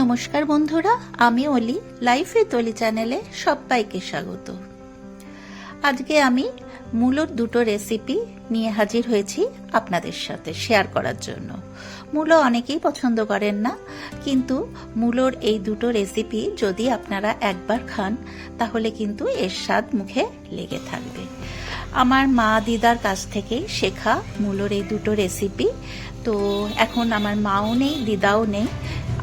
নমস্কার বন্ধুরা, আমি অলি লাইফ উইথ অলি চ্যানেলে সবাইকে স্বাগত। আজকে আমি মূলোর দুটো রেসিপি নিয়ে হাজির হয়েছি আপনাদের সাথে শেয়ার করার জন্য। মূলো অনেকেই পছন্দ করেন না, কিন্তু মূলোর এই দুটো রেসিপি যদি আপনারা একবার খান, তাহলে কিন্তু এর স্বাদ মুখে লেগে থাকবে। আমার মা দিদার কাছ থেকেই শেখা মূলোর এই দুটো রেসিপি তো এখন আমার মাও নেই, দিদাও নেই,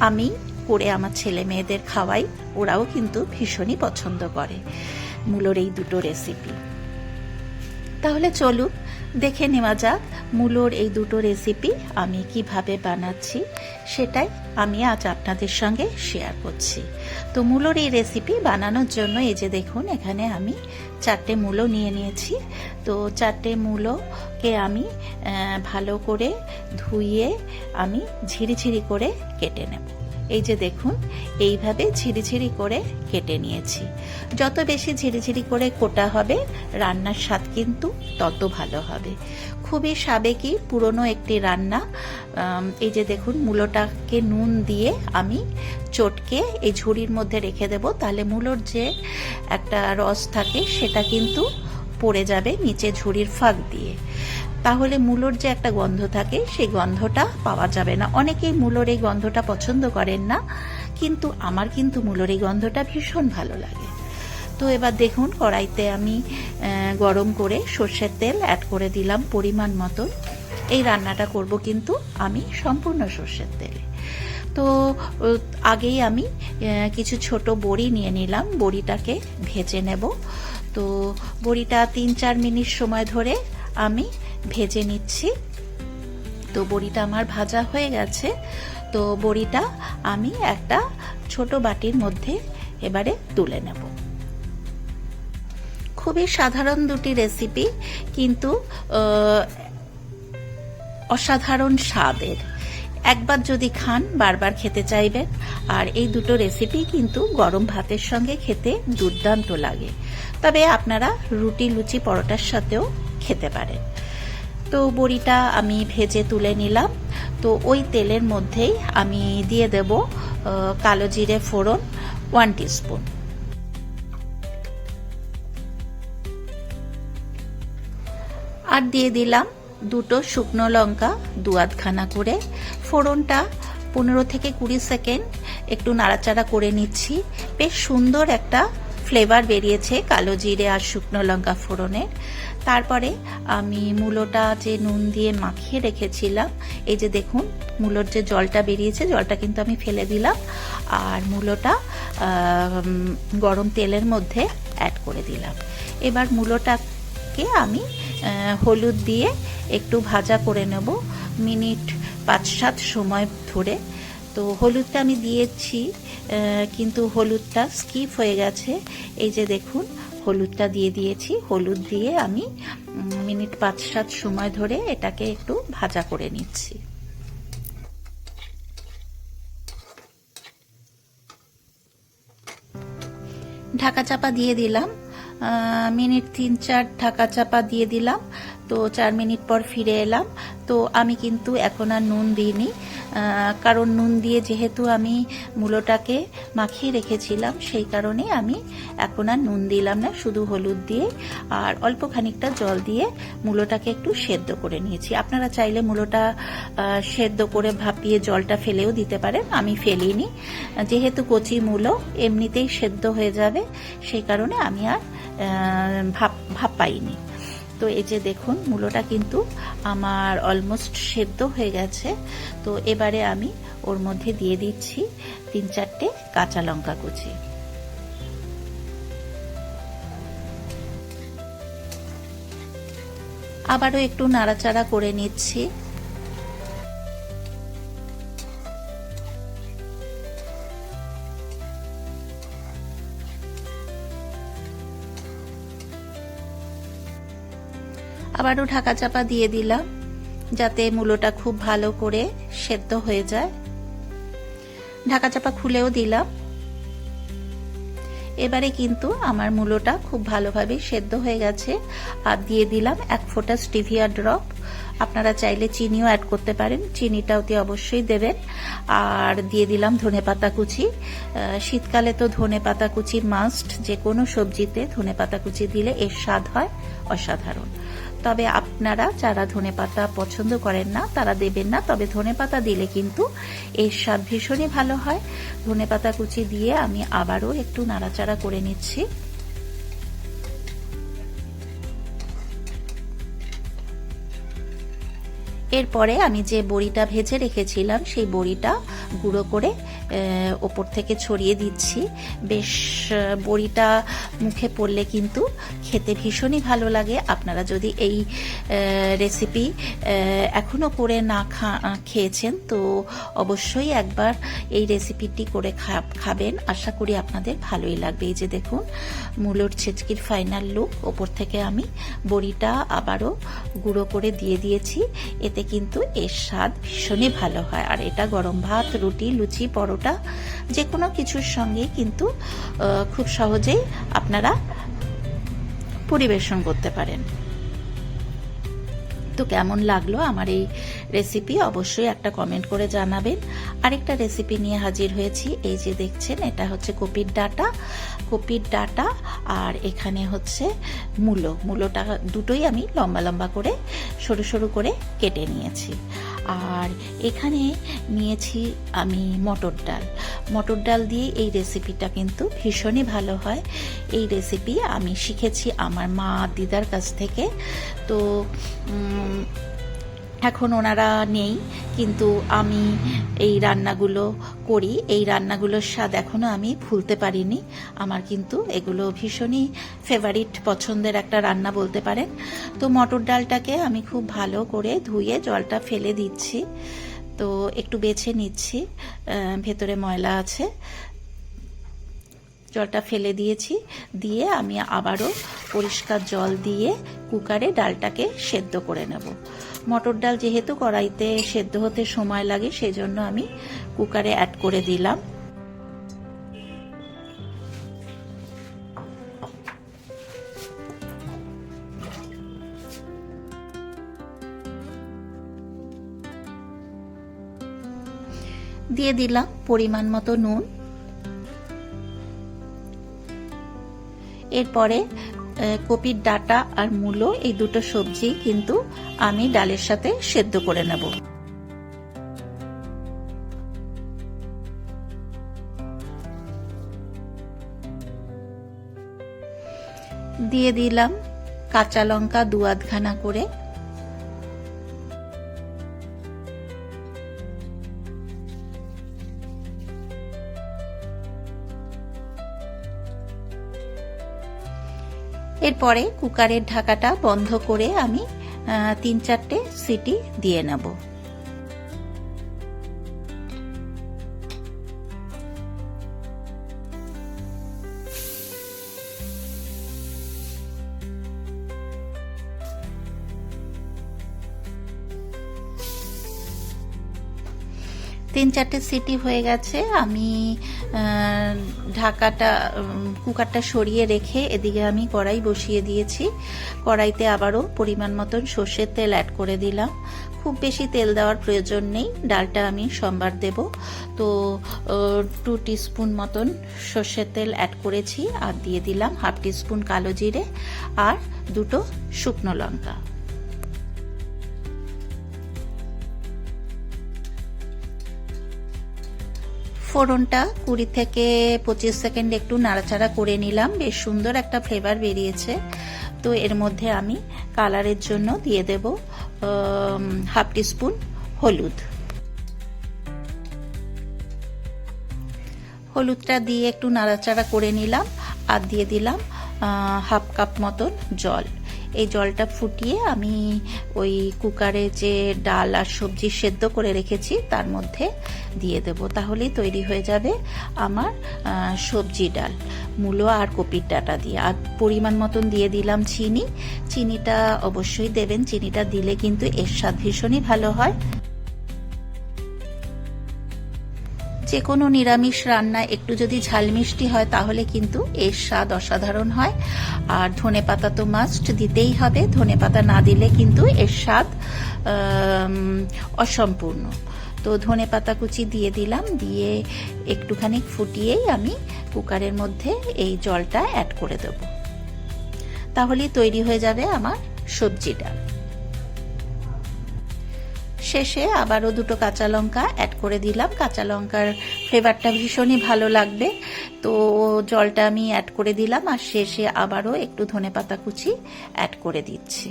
আমি করে আমার ছেলে মেয়েদের খাওয়াই, ওরাও কিন্তু ভীষণই পছন্দ করে। মূলোর এই দুটো রেসিপি তাহলে চলুন, দেখে নেওয়া যাক মূলোর এই দুটো রেসিপি আমি কীভাবে বানাচ্ছি, সেটাই আমি আজ আপনাদের সঙ্গে শেয়ার করছি। তো মূলোর এই রেসিপি বানানোর জন্য এই যে দেখুন, এখানে আমি চারটে মূলো নিয়ে নিয়েছি। তো চারটে মূলোকে আমি ভালো করে ধুইয়ে আমি ঝিরিঝিরি করে কেটে নেব। এই যে দেখুন, এইভাবে ঝিরিঝিরি করে কেটে নিয়েছি। যত বেশি ঝিরিঝিরি করে কোটা হবে, রান্নার স্বাদ কিন্তু তত ভালো হবে। খুবই সাবেকি পুরনো একটি রান্না। এই যে দেখুন, মূলোটাকে নুন দিয়ে আমি চটকে এই ঝুড়ির মধ্যে রেখে দেব। তাহলে মূলোর যে একটা রস থাকে, সেটা কিন্তু পড়ে যাবে নিচে ঝুড়ির ফাঁক দিয়ে। তাহলে মূলোর যে একটা গন্ধ থাকে, সেই গন্ধটা পাওয়া যাবে না। অনেকেই মূলোর এই গন্ধটা পছন্দ করেন না, কিন্তু আমার কিন্তু মূলোর এই গন্ধটা ভীষণ ভালো লাগে। তো এবার দেখুন, কড়াইতে আমি গরম করে সর্ষের তেল অ্যাড করে দিলাম পরিমাণ মতো। এই রান্নাটা করব কিন্তু আমি সম্পূর্ণ সর্ষের তেলে। তো আগেই আমি কিছু ছোট বড়ি নিয়ে নিলাম। বড়িটাকে ভেজে নেব। তো, বড়িটা তিন চার মিনিট সময় ধরে আমি ভেজে নিচ্ছি। তো বড়িটা আমার ভাজা হয়ে গেছে। তো বড়িটা আমি একটা ছোট বাটির মধ্যে এবারে তুলে নেব। খুবই সাধারণ দুটি রেসিপি, কিন্তু অসাধারণ স্বাদের। একবার যদি খান, বারবার খেতে চাইবেন। আর এই দুটো রেসিপি কিন্তু গরম ভাতের সঙ্গে খেতে দুর্দান্ত লাগে। তবে আপনারা রুটি, লুচি, পরোটার সাথেও খেতে পারেন। তো বড়িটা আমি ভেজে তুলে নিলাম। তো ওই তেলের মধ্যেই আমি দিয়ে দেব কালো জিরে ফোড়ন ওয়ান টিস্পুন আর দিয়ে দিলাম দুটো শুকনো লঙ্কা, দু আধখানা করে। ফোড়নটা পনেরো থেকে কুড়ি সেকেন্ড একটু নাড়াচাড়া করে নিচ্ছি। বেশ সুন্দর একটা ফ্লেভার বেরিয়েছে কালো জিরে আর শুকনো লঙ্কা ফোড়নের। তারপরে আমি মূলোটা যে নুন দিয়ে মাখিয়ে রেখেছিলাম, এই যে দেখুন, মূলোর যে জলটা বেরিয়েছে, জলটা কিন্তু আমি ফেলে দিলাম, আর মূলোটা গরম তেলের মধ্যে অ্যাড করে দিলাম। এবার মূলোটাকে আমি হলুদ দিয়ে একটু ভাজা করে নেব, মিনিট পাঁচ সাত সময় ধরে। তো হলুদটা আমি দিয়েছি কিন্তু হলুদটা স্কিপ হয়ে গেছে। এই যে দেখুন হলুদটা দিয়ে দিয়েছি। হলুদ দিয়ে আমি মিনিট পাঁচ সাত সময় ধরে এটাকে একটু ভাজা করে নিচ্ছি। ঢাকা চাপা দিয়ে দিলাম। মিনিট তিন চার ঢাকা চাপা দিয়ে দিলাম। তো চার মিনিট পর ফিরে এলাম। তো আমি কিন্তু এখন আর নুন দিইনি। কারণ নুন দিয়ে যেহেতু আমি মূলোটাকে মাখিয়ে রেখেছিলাম, সেই কারণে আমি এখন আর নুন দিলাম না, শুধু হলুদ দিয়ে আর অল্প খানিকটা জল দিয়ে মূলোটাকে একটু সেদ্ধ করে নিয়েছি। আপনারা চাইলে মূলোটা সেদ্ধ করে ভাপিয়ে জলটা ফেলেও দিতে পারেন, আমি ফেলিনি। যেহেতু কচি মূলো, এমনিতেই সেদ্ধ হয়ে যাবে, সেই কারণে আমি আর ভাপ ভাপ পাইনি তো এই যে দেখুন, মূলোটা কিন্তু আমার অলমোস্ট সেদ্ধ হয়ে গেছে। তো এবারে আমি ওর মধ্যে দিয়ে দিচ্ছি তিন চারটে কাঁচা লঙ্কা কুচি। আবারও একটু নাড়াচাড়া করে নিচ্ছি। আবারও ঢাকা চাপা দিয়ে দিলাম, যাতে মূলোটা খুব ভালো করে সেদ্ধ হয়ে যায়। ঢাকা চাপা খুলেও দিলাম। এবারে কিন্তু আমার মূলোটা খুব ভালোভাবে সেদ্ধ হয়ে গেছে। আর দিয়ে দিলাম এক ফোঁটা স্টিভিয়া ড্রপ। আপনারা চাইলে চিনিও অ্যাড করতে পারেন চিনিটা অতি অবশ্যই দেবেন। আর দিয়ে দিলাম ধনে পাতা কুচি। শীতকালে তো ধনে পাতা কুচি মাস্ট যে কোনো সবজিতে ধনে পাতা কুচি দিলে এর স্বাদ হয় অসাধারণ। তবে আপনারা যারা ধনে পাতা পছন্দ করেন না, তারা দেবেন না। তবে ধনে পাতা দিলে কিন্তু এর স্বাদ ভীষণই ভালো হয়। ধনে পাতা কুচি দিয়ে আমি আবারও একটু নাড়াচাড়া করে নিচ্ছি। এরপরে আমি যে বড়িটা ভেজে রেখেছিলাম, সেই বড়িটা গুঁড়ো করে ওপর থেকে ছড়িয়ে দিচ্ছি। বেশ বড়িটা মুখে পড়লে কিন্তু খেতে ভীষণই ভালো লাগে। আপনারা যদি এই রেসিপি এখনও করে না খা, খেয়েছেন, তো অবশ্যই একবার এই রেসিপিটি করে খাবেন। আশা করি আপনাদের ভালোই লাগবে। এই যে দেখুন, মূলোর ছেচকির ফাইনাল লুক ওপর থেকে আমি বড়িটা আবারও গুঁড়ো করে দিয়ে দিয়েছি। এতে কিন্তু এর স্বাদ ভীষণই ভালো হয়। আর এটা গরম ভাত, রুটি, লুচি, পরোটা যে কোনো কিছুর সঙ্গে কিন্তু খুব সহজেই আপনারা পরিবেশন করতে পারেন। তো কেমন লাগল আমার এই রেসিপি অবশ্যই একটা কমেন্ট করে জানাবেন। আরেকটা রেসিপি নিয়ে হাজির হয়েছি, এই যে দেখছেন, এটা হচ্ছে কপির ডাটা। কপির ডাটা আর এখানে হচ্ছে মূলো। মূলোটা দুটোই আমি লম্বা লম্বা করে, সরু সরু করে কেটে নিয়েছি। আর এখানে নিয়েছি আমি মটর ডাল। মটর ডাল দিয়ে এই রেসিপিটা কিন্তু ভীষণই ভালো হয়। এই রেসিপি আমি শিখেছি আমার মা দিদার কাছ থেকে। তো এখন ওনারা নেই, কিন্তু আমি এই রান্নাগুলো করি। এই রান্নাগুলোর স্বাদ এখনও আমি ভুলতে পারিনি। আমার কিন্তু এগুলো ভীষণই ফেভারিট পছন্দের একটা রান্না বলতে পারেন। তো মটর ডালটাকে আমি খুব ভালো করে ধুয়ে জলটা ফেলে দিচ্ছি। তো একটু বেছে নিচ্ছি ভেতরে ময়লা আছে। জলটা ফেলে দিয়েছি। দিয়ে আমি আবারও পরিষ্কার জল দিয়ে কুকারে ডালটাকে সেদ্ধ করে নেব। মটর ডাল যেহেতু কড়াইতে সেদ্ধ হতে সময় লাগে, সেজন্য আমি কুকারে অ্যাড করে দিলাম। দিয়ে দিলাম পরিমাণ মতো নুন। এরপরে কপির ডাটা আর মূলো এই দুটো সবজি কিন্তু আমি ডালের সাথে সেদ্ধ করে নেব। দিয়ে দিলাম কাঁচা লঙ্কা দু আধখানা করে। এরপরে কুকারের ঢাকাটা বন্ধ করে আমি তিন চারটে সিটি দিয়ে নেব। তিন চারটে সিটি হয়ে গেছে। আমি ঢাকাটা কুকারটা সরিয়ে রেখে এদিকে আমি কড়াই বসিয়ে দিয়েছি। কড়াইতে আবারও পরিমাণ মতন সর্ষের তেল অ্যাড করে দিলাম। খুব বেশি তেল দেওয়ার প্রয়োজন নেই। ডালটা আমি সোমবার দেব। তো টু টিস্পুন মতন সর্ষের তেল অ্যাড করেছি। আর দিয়ে দিলাম হাফ টিস্পুন কালো জিরে আর দুটো শুকনো লঙ্কা। ফোড়নটা কুড়ি থেকে পঁচিশ সেকেন্ড একটু নাড়াচাড়া করে নিলাম। বেশ সুন্দর একটা ফ্লেভার বেরিয়েছে। তো এর মধ্যে আমি কালারের জন্য দিয়ে দেব হাফ টিস্পুন হলুদ। হলুদটা দিয়ে একটু নাড়াচাড়া করে নিলাম আর দিয়ে দিলাম হাফ কাপ মতন জল। এই জলটা ফুটিয়ে আমি ওই কুকারে যে ডাল আর সবজি সেদ্ধ করে রেখেছি, তার মধ্যে দিয়ে দেব। তাহলেই তৈরি হয়ে যাবে আমার সবজি ডাল, মূলো আর কপির ডাটা দিয়ে। আর পরিমাণ মতন দিয়ে দিলাম চিনি। চিনিটা অবশ্যই দেবেন। চিনিটা দিলে কিন্তু এর স্বাদ ভীষণই ভালো হয়। যে কোনো নিরামিষ রান্না একটু যদি ঝাল মিষ্টি হয়, তাহলে কিন্তু এর স্বাদ অসাধারণ হয়। আর ধনে পাতা তো মাস্ট দিতেই হবে। ধনে পাতা না দিলে কিন্তু এর স্বাদ অসম্পূর্ণ। তো ধনে পাতা কুচি দিয়ে দিলাম। দিয়ে একটুখানি ফুটিয়েই আমি কুকারের মধ্যে এই জলটা অ্যাড করে দেব। তাহলেই তৈরি হয়ে যাবে আমার সবজি ডাল শেষে আবারও দুটো কাঁচা লঙ্কা অ্যাড করে দিলাম। কাঁচা লঙ্কার ফ্লেভারটা ভীষণই ভালো লাগবে। তো জলটা আমি অ্যাড করে দিলাম আর শেষে আবারও একটু ধনে পাতা কুচি অ্যাড করে দিচ্ছি।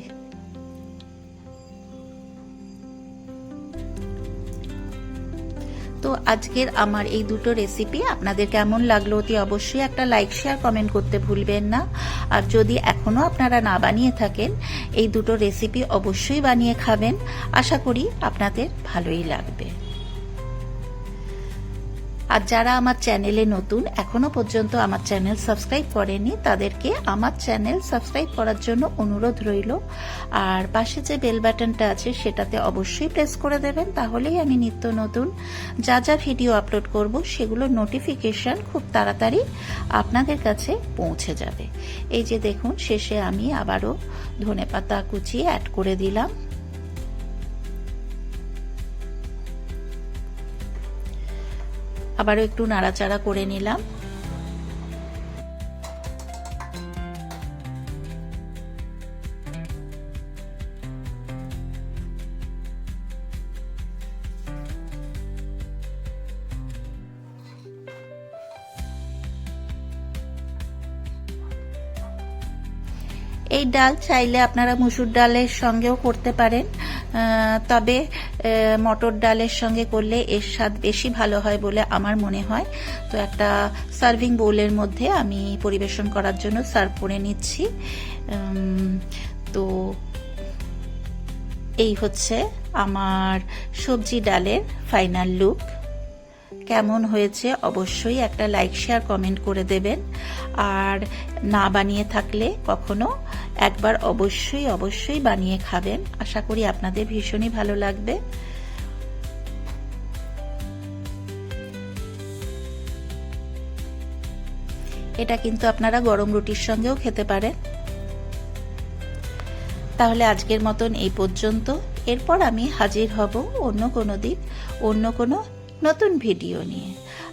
তো আজকের আমার এই দুটো রেসিপি আপনাদের কেমন লাগল অতি অবশ্যই একটা লাইক শেয়ার কমেন্ট করতে ভুলবেন না। আর যদি এখনও আপনারা না বানিয়ে থাকেন, এই দুটো রেসিপি অবশ্যই বানিয়ে খাবেন। আশা করি আপনাদের ভালোই লাগবে। আর যারা আমার চ্যানেলে নতুন, এখনও পর্যন্ত আমার চ্যানেল সাবস্ক্রাইব করেনি, তাদেরকে আমার চ্যানেল সাবস্ক্রাইব করার জন্য অনুরোধ রইল। আর পাশে যে বেল বাটনটা আছে, সেটাতে অবশ্যই প্রেস করে দেবেন, তাহলেই আমি নিত্য নতুন যা যা ভিডিও আপলোড করব, সেগুলো নোটিফিকেশন খুব তাড়াতাড়ি আপনাদের কাছে পৌঁছে যাবে। এই যে দেখুন, শেষে আমি আবারও ধনেপাতা কুচিয়ে অ্যাড করে দিলাম। আবারও একটু নাড়াচাড়া করে নিলাম। এই ডাল চাইলে আপনারা মুসুর ডালের সঙ্গেও করতে পারেন। তবে মটর ডালের সঙ্গে করলে এর স্বাদ বেশি ভালো হয় বলে আমার মনে হয়। তো একটা সার্ভিং বোলের মধ্যে আমি পরিবেশন করার জন্য সার্ভ করে নিচ্ছি। তো এই হচ্ছে আমার সবজি ডালের ফাইনাল লুক কেমন হয়েছে অবশ্যই একটা লাইক শেয়ার কমেন্ট করে দেবেন। আর না বানিয়ে থাকলে কখনো একবার অবশ্যই অবশ্যই বানিয়ে খাবেন। আশা করি আপনাদের ভীষণই ভালো লাগবে। এটা কিন্তু আপনারা গরম রুটির সঙ্গেও খেতে পারেন। তাহলে আজকের মতন এই পর্যন্ত। এরপর আমি হাজির হব অন্য কোনো দিন, অন্য কোনো নতুন ভিডিও নিয়ে।